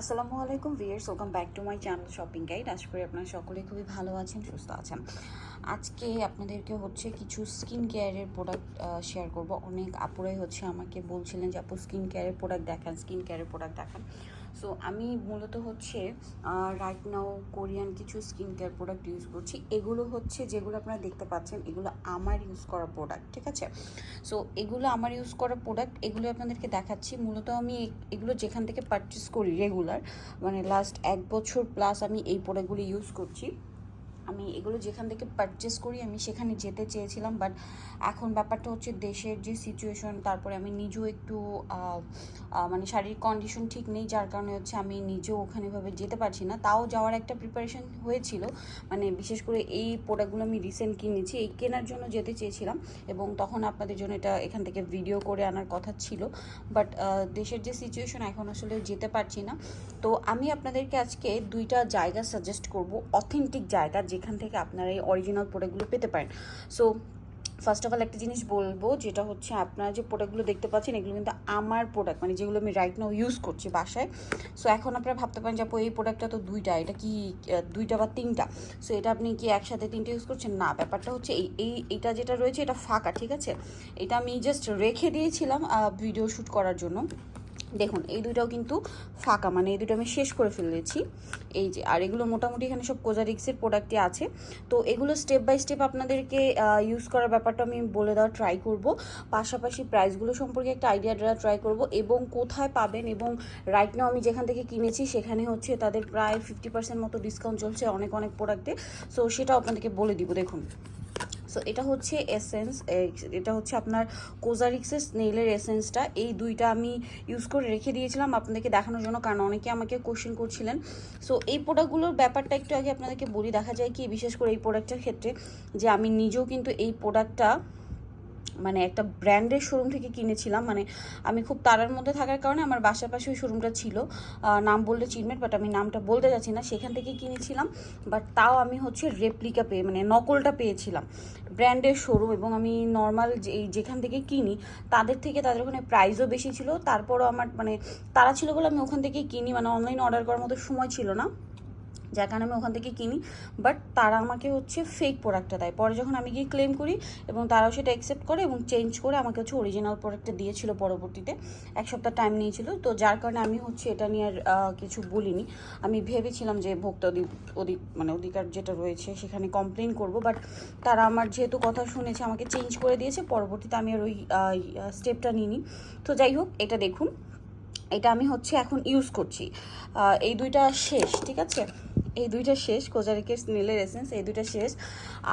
আসসালামু আলাইকুম viewers welcome back to my channel shopping guide. আশা করি আপনারা সকলে খুবই ভালো আছেন, সুস্থ আছেন। আজকে আপনাদেরকে হচ্ছে কিছু স্কিন কেয়ারের প্রোডাক্ট শেয়ার করব। অনেক আপুরাই হচ্ছে আমাকে বলছিলেন যে, আপু, স্কিন কেয়ারের প্রোডাক্ট দেখান, স্কিন কেয়ারের প্রোডাক্ট দেখান। সো আমি মূলত হচ্ছে রাইট নাও কোরিয়ান কিছু স্কিন কেয়ার প্রোডাক্ট ইউজ করছি। এগুলো হচ্ছে যেগুলো আপনারা দেখতে পাচ্ছেন, এগুলো আমার ইউজ করা প্রোডাক্ট ঠিক আছে? সো এগুলো আমার ইউজ করা প্রোডাক্ট এগুলো আপনাদেরকে দেখাচ্ছি। মূলত আমি এগুলো যেখান থেকে পারচেস করি রেগুলার মানে লাস্ট এক বছর প্লাস আমি এই প্রোডাক্টগুলো ইউজ করছি। আমি এগুলো যেখান থেকে পারচেস করি, আমি সেখানে যেতে চেয়েছিলাম বাট এখন ব্যাপারটা হচ্ছে দেশের যে সিচুয়েশন তারপরে আমি নিজেও একটু মানে শারীরিক কন্ডিশন ঠিক নেই, যার কারণে হচ্ছে আমি নিজেও ওখানেভাবে যেতে পারছি না। তাও যাওয়ার একটা প্রিপারেশন হয়েছিল মানে বিশেষ করে এই প্রোডাক্টগুলো আমি রিসেন্ট কিনেছি, এই কেনার জন্য যেতে চেয়েছিলাম, এবং তখন আপনাদের জন্য এটা এখান থেকে ভিডিও করে আনার কথা ছিল বাট দেশের যে সিচুয়েশন এখন আসলে যেতে পারছি না। তো আমি আপনাদেরকে আজকে দুইটা জায়গা সাজেস্ট করব অথেন্টিক জায়গা যেখান থেকে আপনারা এই অরিজিনাল প্রোডাক্টগুলো পেতে পারেন। সো ফার্স্ট অফ অল একটা জিনিস বলব, যেটা হচ্ছে আপনারা যে প্রোডাক্টগুলো দেখতে পাচ্ছেন, এগুলো কিন্তু আমার প্রোডাক্ট মানে যেগুলো আমি রাইট নাও ইউজ করছি বাসায়। সো এখন আপনারা ভাবতে পারেন যে এই প্রোডাক্টটা তো দুইটা, এটা কি দুইটা বা তিনটা? সো এটা আপনি কি একসাথে তিনটে ইউজ করছেন? না, ব্যাপারটা হচ্ছে এই এই এটা যেটা রয়েছে এটা ফাঁকা, ঠিক আছে? এটা আমি জাস্ট রেখে দিয়েছিলাম ভিডিও শ্যুট করার জন্য। দেখুন, এই দুইটাও কিন্তু ফাঁকা মানে এই দুটো আমি শেষ করে ফেলেছি এই যে, আর এগুলো মোটামুটি এখানে সব কোজারিক্সের প্রোডাক্টই আছে। তো এগুলো স্টেপ বাই স্টেপ আপনাদেরকে ইউজ করার ব্যাপারটা আমি বলে দেওয়ার ট্রাই করব। পাশাপাশি প্রাইসগুলো সম্পর্কে একটা আইডিয়া দেওয়ার ট্রাই করব এবং কোথায় পাবেন এবং রাইট নাও আমি যেখান থেকে কিনেছি, সেখানে হচ্ছে তাদের প্রায় ফিফটি পার্সেন্ট মতো ডিসকাউন্ট চলছে অনেক অনেক প্রোডাক্টে সো সেটাও আপনাদেরকে বলে দিব, দেখুন। সো এটা হচ্ছে এসেন্স এটা হচ্ছে আপনার কোজারিক্সের স্নেলের এসেন্সটা এই দুইটা আমি ইউজ করে রেখে দিয়েছিলাম আপনাদেরকে দেখানোর জন্য, কারণ অনেকে আমাকে কোশ্চেন করছিলেন। সো এই প্রোডাক্টগুলোর ব্যাপারটা একটু আগে আপনাদেরকে বলি, দেখা যায় কি, বিশেষ করে এই প্রোডাক্টের ক্ষেত্রে যে আমি নিজেও কিন্তু এই প্রোডাক্টটা মানে একটা ব্র্যান্ডের শোরুম থেকে কিনেছিলাম। মানে আমি খুব তারার মধ্যে থাকার কারণে আমার বাসার পাশে ওই শোরুমটা ছিল। নাম বললে চিনবেন বাট আমি নামটা বলতে যাচ্ছি না। সেখান থেকে কিনেছিলাম বাট তাও আমি হচ্ছে রেপ্লিকা পেয়ে মানে নকলটা পেয়েছিলাম। ব্র্যান্ডের শোরুম এবং আমি নর্মাল যেখান থেকে কিনি, তাদের থেকে তাদের ওখানে প্রাইসও বেশি ছিল। তারপরও আমার মানে তারা ছিল বলে আমি ওখান থেকেই কিনি মানে অনলাইন অর্ডার করার মতো সময় ছিল না। যার কারণে আমি ওখান থেকে কিনি। বাট তারা আমাকে হচ্ছে ফেক প্রোডাক্টটা দেয়। পরে যখন আমি গিয়ে ক্লেম করি এবং তারাও সেটা অ্যাকসেপ্ট করে এবং চেঞ্জ করে আমাকে হচ্ছে অরিজিনাল প্রোডাক্টটা দিয়েছিল পরবর্তীতে, এক সপ্তাহ টাইম নিয়েছিল। তো যার কারণে আমি হচ্ছে এটা নিয়ে আর কিছু বলিনি। আমি ভেবেছিলাম যে ভোক্তা অধি অধিক মানে অধিকার যেটা রয়েছে সেখানে কমপ্লেন করব। বাট তারা আমার যেহেতু কথা শুনেছে, আমাকে চেঞ্জ করে দিয়েছে। পরবর্তীতে আমি আর ওই স্টেপটা নিইনি। তো যাই হোক, এটা দেখুন। এটা আমি হচ্ছে এখন ইউজ করছি। এই দুইটা শেষ, ঠিক আছে? এই দুইটা শেষ কোজারিকের স্নেলের এসেন্স এই দুইটা শেষ।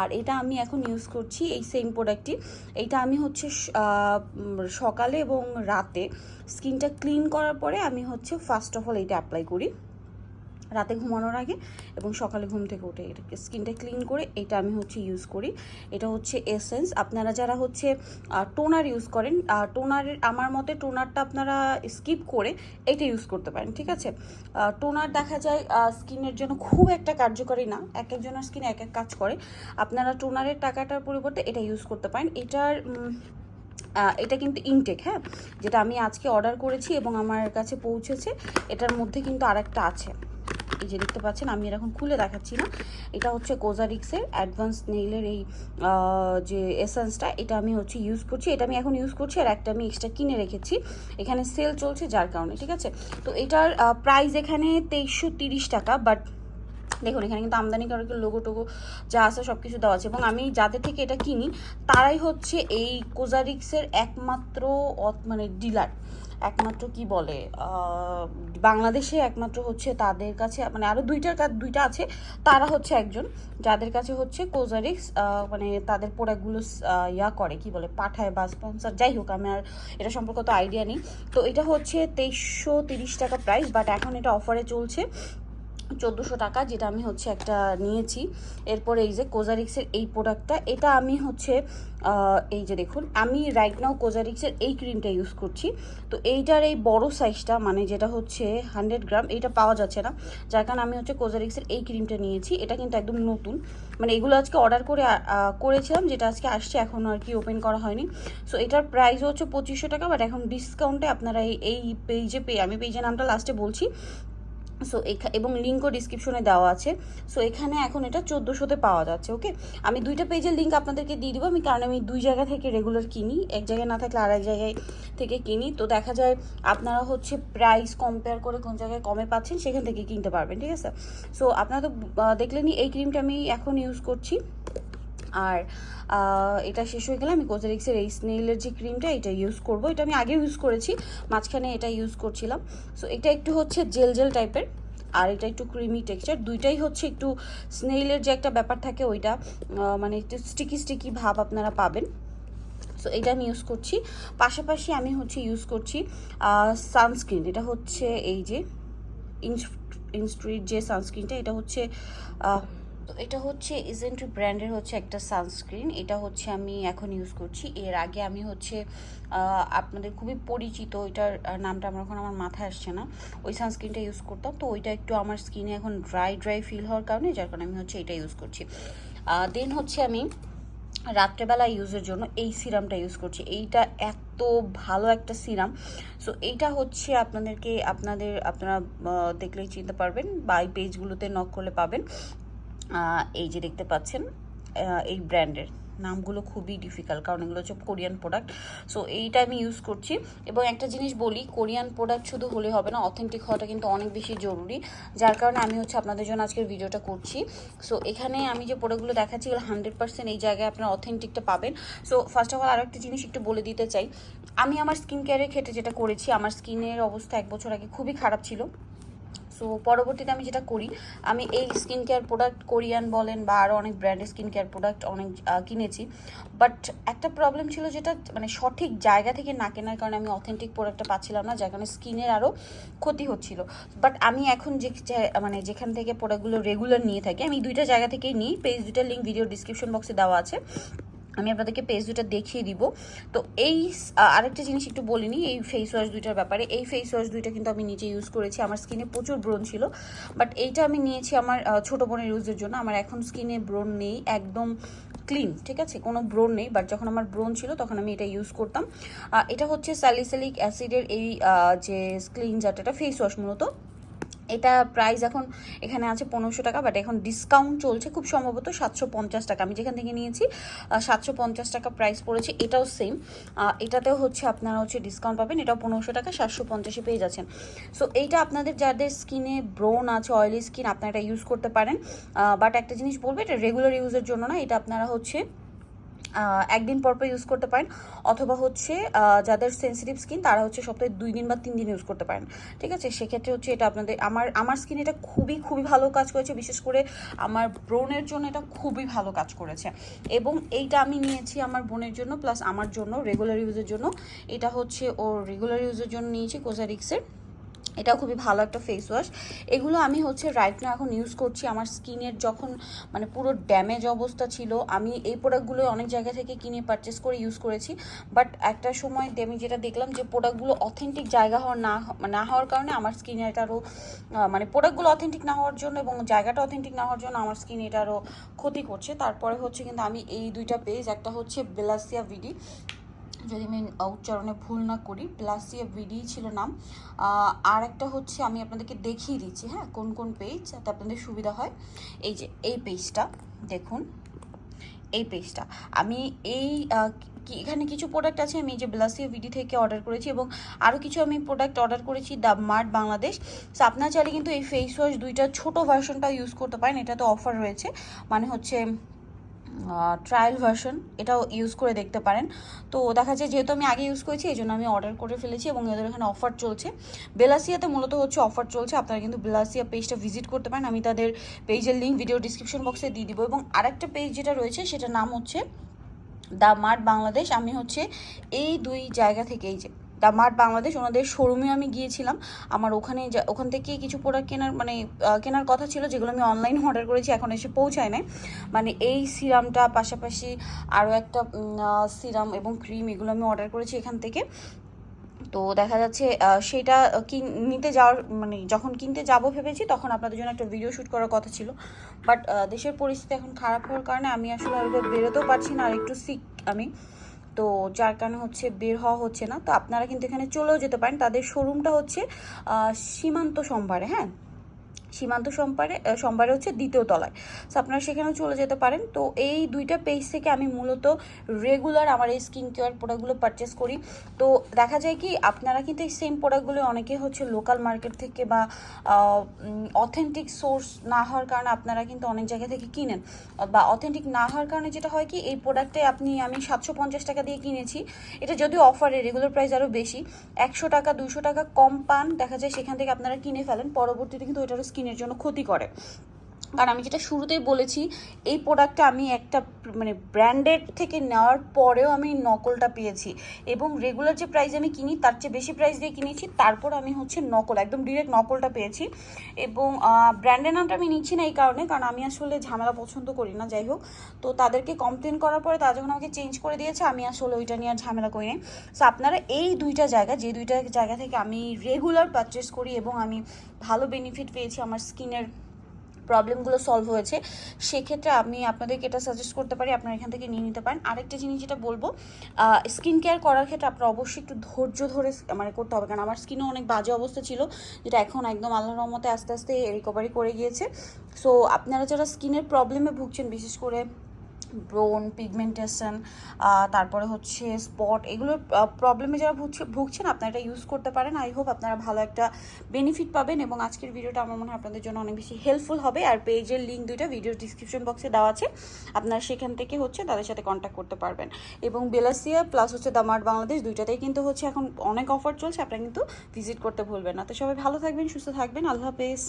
আর এটা আমি এখন ইউজ করছি এই সেম প্রোডাক্টটি এইটা আমি হচ্ছে সকালে এবং রাতে স্কিনটা ক্লিন করার পরে আমি হচ্ছে ফার্স্ট অফ অল এইটা অ্যাপ্লাই করি। রাতে ঘুমানোর আগে এবং সকালে ঘুম থেকে উঠে এটাকে স্কিনটা ক্লিন করে এটা আমি হচ্ছে ইউজ করি। এটা হচ্ছে এসেন্স আপনারা যারা হচ্ছে টোনার ইউজ করেন টোনারের আমার মতে টোনারটা আপনারা স্কিপ করে এটা ইউজ করতে পারেন, ঠিক আছে? টোনার দেখা যায় স্কিনের জন্য খুব একটা কার্যকরী না। এক একজনের স্কিন এক এক কাজ করে। আপনারা টোনারের টাকাটার পরিবর্তে এটা ইউজ করতে পারেন। এটার এটা কিন্তু ইনটেক হ্যাঁ? যেটা আমি আজকে অর্ডার করেছি এবং আমার কাছে পৌঁছেছে, এটার মধ্যে কিন্তু আরেকটা আছে। এই যে দেখতে পাচ্ছেন, আমি এরকম খুলে দেখাচ্ছি না। এটা হচ্ছে কোজারিক্সের অ্যাডভান্স নেইলের এই যে এসেন্সটা এটা আমি হচ্ছে ইউজ করছি। এটা আমি এখন ইউজ করছি আর একটা আমি এক্সট্রা কিনে রেখেছি। এখানে সেল চলছে যার কারণে, ঠিক আছে? তো এটার প্রাইস এখানে তেইশশো টাকা বাট দেখুন, এখানে কিন্তু আমদানিকারকের লোগো টোগো যা আছে সব কিছু দেওয়া আছে। এবং আমি যাদের থেকে এটা কিনি, তারাই হচ্ছে এই কোজারিক্সের একমাত্র মানে ডিলার একমাত্র কি বলে বাংলাদেশে একমাত্র হচ্ছে তাদের কাছে মানে আরও দুইটার কাজ দুইটা আছে, তারা হচ্ছে একজন, যাদের কাছে হচ্ছে কোজারিক্স মানে তাদের প্রোডাক্টগুলো ইয়া করে, কি বলে, পাঠায় বা স্পন্সার যাই হোক, আমি আর এটা সম্পর্কে তো আইডিয়া নেই। তো এটা হচ্ছে তেইশশো তিরিশ টাকা প্রাইস বাট এখন এটা অফারে চলছে। চোদ্দোশো টাকা, যেটা আমি হচ্ছে একটা নিয়েছি। এরপরে এই যে কোজারিক্সের এই প্রোডাক্টটা এটা আমি হচ্ছে এই যে দেখুন, আমি রাইট নাও কোজারিক্সের এই ক্রিমটা ইউজ করছি। তো এইটার এই বড় সাইজটা মানে যেটা হচ্ছে হান্ড্রেড গ্রাম এইটা পাওয়া যাচ্ছে না। যার কারণে আমি হচ্ছে কোজারিক্সের এই ক্রিমটা নিয়েছি। এটা কিন্তু একদম নতুন। মানে এগুলো আজকে অর্ডার করে করেছিলাম, যেটা আজকে আসছে এখনও আর কি ওপেন করা হয়নি। সো এটার প্রাইস হচ্ছে পঁচিশশো টাকা বাট এখন ডিসকাউন্টে আপনারা এই এই পেজে পেয়ে, আমি পেজের নামটা লাস্টে বলছি। সো এবং লিঙ্কও ডিসক্রিপশনে দেওয়া আছে। সো এখানে এখন এটা চোদ্দোশোতে পাওয়া যাচ্ছে ওকে আমি দুইটা পেজের লিঙ্ক আপনাদেরকে দিয়ে দিব। আমি, কারণ আমি দুই জায়গা থেকে রেগুলার কিনি, এক জায়গায় না থাকলে আর এক জায়গায় থেকে কিনি। তো দেখা যায় আপনারা হচ্ছে প্রাইস কম্পেয়ার করে কোন জায়গায় কমে পাচ্ছেন, সেখান থেকে কিনতে পারবেন, ঠিক আছে? সো আপনারা তো দেখলেনি এই ক্রিমটা আমি এখন ইউজ করছি। আর এটা শেষ হয়ে গেলে আমি কোজারিক্সের এই স্নেইলের যে ক্রিমটা এটা ইউজ করব। এটা আমি আগে ইউজ করেছি, মাঝখানে এটা ইউজ করছিলাম। সো এটা একটু হচ্ছে জেল জেল টাইপের আর এটা একটু ক্রিমি টেক্সচার দুইটাই হচ্ছে একটু স্নেইলের যে একটা ব্যাপার থাকে, ওইটা মানে একটু স্টিকি স্টিকি ভাব আপনারা পাবেন। সো এটা আমি ইউজ করছি। পাশাপাশি আমি হচ্ছে ইউজ করছি সানস্ক্রিন এটা হচ্ছে এই যে ইনস্ট্রিট যে সানস্ক্রিনটা এটা হচ্ছে তো এটা হচ্ছে ইজেন্ট্রি ব্র্যান্ডের হচ্ছে একটা সানস্ক্রিন এটা হচ্ছে আমি এখন ইউজ করছি। এর আগে আমি হচ্ছে আপনাদের খুবই পরিচিত, ওইটার নামটা আমার এখন আমার মাথায় আসছে না। ওই সানস্ক্রিনটা ইউজ করতাম। তো ওইটা একটু আমার স্কিনে এখন ড্রাই ড্রাই ফিল হওয়ার কারণে, যার কারণে আমি হচ্ছে এটা ইউজ করছি। দেন হচ্ছে আমি রাত্রেবেলা ইউজের জন্য এই সিরামটা ইউজ করছি। এইটা এত ভালো একটা সিরাম সো এইটা হচ্ছে আপনাদেরকে, আপনাদের, আপনারা দেখলেই চিনতে পারবেন বা এই পেজগুলোতে নক করলে পাবেন। এই যে দেখতে পাচ্ছেন এই ব্র্যান্ডের। নামগুলো খুবই ডিফিকাল্ট কারণ এগুলো হচ্ছে কোরিয়ান প্রোডাক্ট সো এইটা আমি ইউজ করছি। এবং একটা জিনিস বলি, কোরিয়ান প্রোডাক্ট শুধু হলে হবে না অথেন্টিক হওয়াটা কিন্তু অনেক বেশি জরুরি। যার কারণে আমি হচ্ছে আপনাদের জন্য আজকের ভিডিওটা করছি। সো এখানে আমি যে প্রোডাক্টগুলো দেখাচ্ছি, এগুলো হান্ড্রেড পার্সেন্ট এই জায়গায় আপনারা অথেন্টিকটা পাবেন। সো ফার্স্ট অফ অল আরও একটা জিনিস একটু বলে দিতে চাই। আমি আমার স্কিন কেয়ারের ক্ষেত্রে যেটা করেছি, আমার স্কিনের অবস্থা এক বছর আগে খুবই খারাপ ছিল। সো পরবর্তীতে আমি যেটা করি, আমি এই স্কিন কেয়ার প্রোডাক্ট কোরিয়ান বলেন বা আরও অনেক ব্র্যান্ডের স্কিন কেয়ার প্রোডাক্ট অনেক কিনেছি। বাট একটা প্রবলেম ছিল যেটা মানে সঠিক জায়গা থেকে না কেনার কারণে আমি অথেন্টিক প্রোডাক্টটা পাচ্ছিলাম না, যার কারণে স্কিনের আরও ক্ষতি হচ্ছিল। বাট আমি এখন যে মানে যেখান থেকে প্রোডাক্টগুলো রেগুলার নিয়ে থাকি, আমি দুইটা জায়গা থেকেই নিই। পেজ দুইটার লিঙ্ক ভিডিও ডিসক্রিপশন বক্সে দেওয়া আছে। আমি আপনাদেরকে পেজ দুটা দেখিয়ে দিব। তো এই আরেকটা জিনিস একটু বলিনি এই ফেস ওয়াশ দুইটার ব্যাপারে। এই ফেস ওয়াশ দুইটা কিন্তু আমি নিজে ইউজ করেছি, আমার স্কিনে প্রচুর ব্রণ ছিল। বাট এইটা আমি নিয়েছি আমার ছোট বোনের ইউজের জন্য। আমার এখন স্কিনে ব্রণ নেই, একদম ক্লিন ঠিক আছে? কোনো ব্রণ নেই বাট যখন আমার ব্রণ ছিল, তখন আমি এটা ইউজ করতাম। এটা হচ্ছে স্যালিসিলিক অ্যাসিডের এই যে ক্লিনজারটা এটা ফেস ওয়াশ মূলত। এটা প্রাইস এখন এখানে আছে পনেরোশো টাকা বাট এখন ডিসকাউন্ট চলছে খুব সম্ভবত সাতশো পঞ্চাশ টাকা। আমি যেখান থেকে নিয়েছি সাতশো পঞ্চাশ টাকা প্রাইস পড়েছে, এটাও সেম এটাতেও হচ্ছে আপনারা হচ্ছে ডিসকাউন্ট পাবেন, এটাও পনেরোশো টাকা, সাতশো পঞ্চাশে পেয়ে যাচ্ছেন। সো এইটা আপনাদের যাদের স্কিনে ব্রোন আছে অয়েলি স্কিন আপনারা এটা ইউজ করতে পারেন। বাট একটা জিনিস বলব, এটা রেগুলার ইউজের জন্য না, এটা আপনারা হচ্ছে একদিন পর পর ইউজ করতে পারেন। অথবা হচ্ছে যাদের সেন্সিটিভ স্কিন তারা হচ্ছে সপ্তাহে দুই দিন বা তিন দিন ইউজ করতে পারেন। ঠিক আছে? সেক্ষেত্রে হচ্ছে এটা আপনাদের, আমার আমার স্কিন এটা খুবই খুবই ভালো কাজ করেছে। বিশেষ করে আমার ব্রনের জন্য এটা খুবই ভালো কাজ করেছে। এবং এইটা আমি নিয়েছি আমার বোনের জন্য প্লাস আমার জন্য রেগুলার ইউজের জন্য। এটা হচ্ছে ও রেগুলার ইউজের জন্য নিয়েছি কোজারিক্সের এটাও খুবই ভালো একটা ফেস ওয়াশ এগুলো আমি হচ্ছে রাইট না এখন ইউজ করছি আমার স্কিনের যখন মানে পুরো ড্যামেজ অবস্থা ছিল, আমি এই প্রোডাক্টগুলো অনেক জায়গা থেকে কিনে পারচেস করে ইউজ করেছি। বাট একটা সময় আমি যেটা দেখলাম যে প্রোডাক্টগুলো অথেন্টিক জায়গা হওয়ার না হ- না হওয়ার কারণে আমার স্কিনে এটা আরও মানে প্রোডাক্টগুলো অথেন্টিক না হওয়ার জন্য এবং জায়গাটা অথেন্টিক না হওয়ার জন্য আমার স্কিন এটা আরও ক্ষতি করছে। তারপরে হচ্ছে কিন্তু আমি এই দুইটা পেজ একটা হচ্ছে বেলাসিয়া ভিডি যদি আমি উচ্চারণে ভুল না করি প্লাস প্লাসিয়া ভিডি ছিল নাম আর একটা হচ্ছে আমি আপনাদেরকে দেখিয়ে দিচ্ছি হ্যাঁ কোন কোন পেজ যাতে আপনাদের সুবিধা হয়। এই যে, এই পেজটা দেখুন, এই পেজটা আমি এই এখানে কিছু প্রোডাক্ট আছে, আমি যে ব্লাসিয়া ভিডি থেকে অর্ডার করেছি এবং আরও কিছু আমি প্রোডাক্ট অর্ডার করেছি দ্য মার্ট বাংলাদেশ সো আপনার চাইলে কিন্তু এই ফেস ওয়াশ দুইটা ছোট ভার্সনটা ইউজ করতে পারেন, এটাতে অফার রয়েছে। মানে হচ্ছে ট্রায়াল ভার্সন এটাও ইউজ করে দেখতে পারেন। তো দেখা যায় যেহেতু আমি আগে ইউজ করেছি এই জন্য আমি অর্ডার করে ফেলেছি এবং এদের এখানে অফার চলছে। বেলাসিয়াতে মূলত হচ্ছে অফার চলছে, আপনারা কিন্তু বেলাসিয়া পেজটা ভিজিট করতে পারেন। আমি তাদের পেজের লিঙ্ক ভিডিও ডিসক্রিপশন বক্সে দিয়ে দিব এবং আরেকটা পেজ যেটা রয়েছে, সেটার নাম হচ্ছে দ্য মার্ট বাংলাদেশ। আমি হচ্ছে এই দুই জায়গা থেকে এই যে দ্য মার্ট বাংলাদেশ, ওনাদের শোরুমে আমি গিয়েছিলাম। আমার ওখানে ওখান থেকে কিছু প্রোডাক্ট কেনার মানে কেনার কথা ছিল, যেগুলো আমি অনলাইন অর্ডার করেছি, এখন এসে পৌঁছায় নাই। মানে এই সিরামটা পাশাপাশি আরও একটা সিরাম এবং ক্রিম এগুলো আমি অর্ডার করেছি এখান থেকে। তো দেখা যাচ্ছে সেটা নিতে যাওয়ার মানে যখন কিনতে যাব ভেবেছি, তখন আপনাদের জন্য একটা ভিডিও শ্যুট করার কথা ছিল। বাট দেশের পরিস্থিতি এখন খারাপ হওয়ার কারণে আমি আসলে আর বেরোতেও পারছি না, আর একটু সিক আমি। তো যার কারণে হচ্ছে বের হওয়া হচ্ছে না। তো আপনারা কিন্তু এখানে চলেও যেতে পারেন। তাদের শোরুমটা হচ্ছে সীমান্ত সম্ভারে হ্যাঁ? সীমান্ত সম্পারে সম্বারে হচ্ছে দ্বিতীয় তলায়। সো আপনারা সেখানেও চলে যেতে পারেন। তো এই দুইটা পেজ থেকে আমি মূলত রেগুলার আমার এই স্কিন কেয়ার প্রোডাক্টগুলো পারচেস করি। তো দেখা যায় কি, আপনারা কিন্তু এই সেম প্রোডাক্টগুলো অনেকে হচ্ছে লোকাল মার্কেট থেকে বা অথেন্টিক সোর্স না হওয়ার কারণে আপনারা কিন্তু অনেক জায়গা থেকে কিনেন। বা অথেন্টিক না হওয়ার কারণে যেটা হয় কি, এই প্রোডাক্টে আপনি, আমি সাতশো পঞ্চাশ টাকা দিয়ে কিনেছি। এটা যদিও অফারে রেগুলার প্রাইস আরও বেশি। একশো টাকা, দুশো টাকা কম পান। দেখা যায় সেখান থেকে আপনারা কিনে ফেলেন। পরবর্তীতে কিন্তু ওইটারও স্কিনের জন্য ক্ষতি করে। কারণ আমি যেটা শুরুতেই বলেছি, এই প্রোডাক্টটা আমি একটা মানে ব্র্যান্ডেড থেকে নেওয়ার পরেও আমি নকলটা পেয়েছি। এবং রেগুলার যে প্রাইস আমি কিনি, তার চেয়ে বেশি প্রাইস দিয়ে কিনেছি, তারপর আমি হচ্ছে নকল, একদম ডিরেক্ট নকলটা পেয়েছি। এবং ব্র্যান্ডের নামটা আমি নিচ্ছি না এই কারণে, কারণ আমি আসলে ঝামেলা পছন্দ করি না, যাই হোক। তো তাদেরকে কমপ্লেন করার পরে তারা যখন আমাকে চেঞ্জ করে দিয়েছে, আমি আসলে ওইটা নিয়ে আর ঝামেলা করি না সো আপনারা এই দুইটা জায়গা, যে দুইটা জায়গা থেকে আমি রেগুলার পারচেস করি এবং আমি ভালো বেনিফিট পেয়েছি আমার স্কিনের প্রবলেমগুলো সলভ হয়েছে, সেক্ষেত্রে আমি আপনাদেরকে এটা সাজেস্ট করতে পারি, আপনারা এখান থেকে নিয়ে নিতে পারেন। আরেকটা জিনিস যেটা বলব স্কিন কেয়ার করার ক্ষেত্রে আপনারা অবশ্যই একটু ধৈর্য ধরে মানে করতে হবে, কারণ আমার স্কিনও অনেক বাজে অবস্থা ছিল, যেটা এখন একদম আল্লাহর রহমতে আস্তে আস্তে রিকভারি করে গিয়েছে। সো আপনারা যারা স্কিনের প্রবলেমে ভুগছেন, বিশেষ করে ব্রোন পিগমেন্টেশন তারপরে হচ্ছে স্পট এগুলোর প্রবলেমে যারা ভুগছে, ভুগছেন, আপনারা এটা ইউজ করতে পারেন। আই হোপ আপনারা ভালো একটা বেনিফিট পাবেন এবং আজকের ভিডিওটা আমার মনে হয় আপনাদের জন্য অনেক বেশি হেল্পফুল হবে। আর পেজের লিঙ্ক দুইটা ভিডিও ডিসক্রিপশন বক্সে দেওয়া আছে। আপনারা সেখান থেকে হচ্ছে তাদের সাথে কন্ট্যাক্ট করতে পারবেন। এবং বেলাসিয়া প্লাস হচ্ছে দামার্ট বাংলাদেশ দুইটাতেই কিন্তু হচ্ছে এখন অনেক অফার চলছে, আপনারা কিন্তু ভিজিট করতে ভুলবেন না। তো সবাই ভালো থাকবেন, সুস্থ থাকবেন। আল্লাহ হাফেজ।